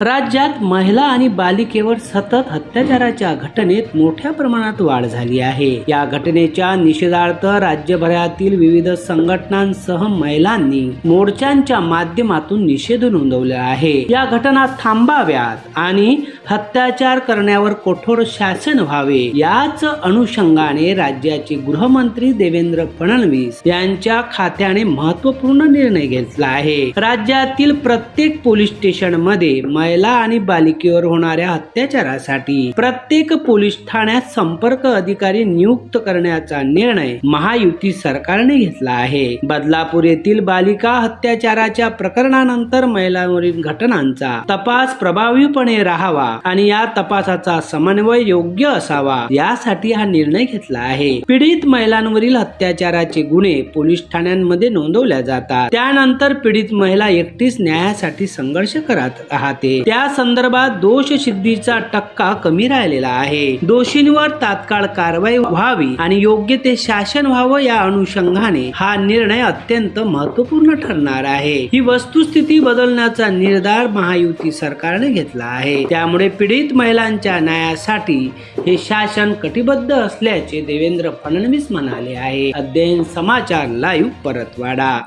राज्यात महिला आणि बालिकेवर सतत अत्याचाराच्या घटनेत मोठ्या प्रमाणात वाढ झाली आहे. या घटनेच्या निषेधार्थ राज्यभरातील विविध संघटनांसह महिलांनी मोर्चांच्या माध्यमातून निषेध नोंदवला आहे. या घटना थांबाव्यात आणि अत्याचार करण्यावर कठोर शासन व्हावे. याच अनुषंगाने राज्याचे गृहमंत्री देवेंद्र फडणवीस यांच्या खात्याने महत्त्वपूर्ण निर्णय घेतला आहे. राज्यातील प्रत्येक पोलीस स्टेशनमध्ये महिला आणि बालिकेवर होणाऱ्या अत्याचारासाठी प्रत्येक पोलीस ठाण्यात संपर्क अधिकारी नियुक्त करण्याचा निर्णय महायुती सरकारने घेतला आहे. बदलापूर येथील बालिका अत्याचाराच्या प्रकरणानंतर महिलांवरील घटनांचा तपास प्रभावीपणे राहावा आणि या तपासाचा समन्वय योग्य असावा यासाठी हा निर्णय घेतला आहे. पीडित महिलांवरील अत्याचाराचे गुन्हे पोलीस ठाण्यांमध्ये नोंदवल्या जातात. त्यानंतर पीडित महिला एकटीच न्यायासाठी संघर्ष करत राहते. त्या संदर्भात दोष सिद्धीचा टक्का कमी राहिलेला आहे. दोषींवर तात्काळ कारवाई व्हावी आणि योग्य ते शासन व्हावं या अनुषंगाने हा निर्णय अत्यंत महत्त्वपूर्ण ठरणार आहे. ही वस्तुस्थिती बदलण्याचा निर्धार महायुती सरकारने घेतला आहे. त्यामुळे पीडित महिलांच्या न्यायासाठी हे शासन कटिबद्ध असल्याचे देवेंद्र फडणवीस म्हणाले आहे. अध्ययन समाचार लाईव्ह परतवाडा.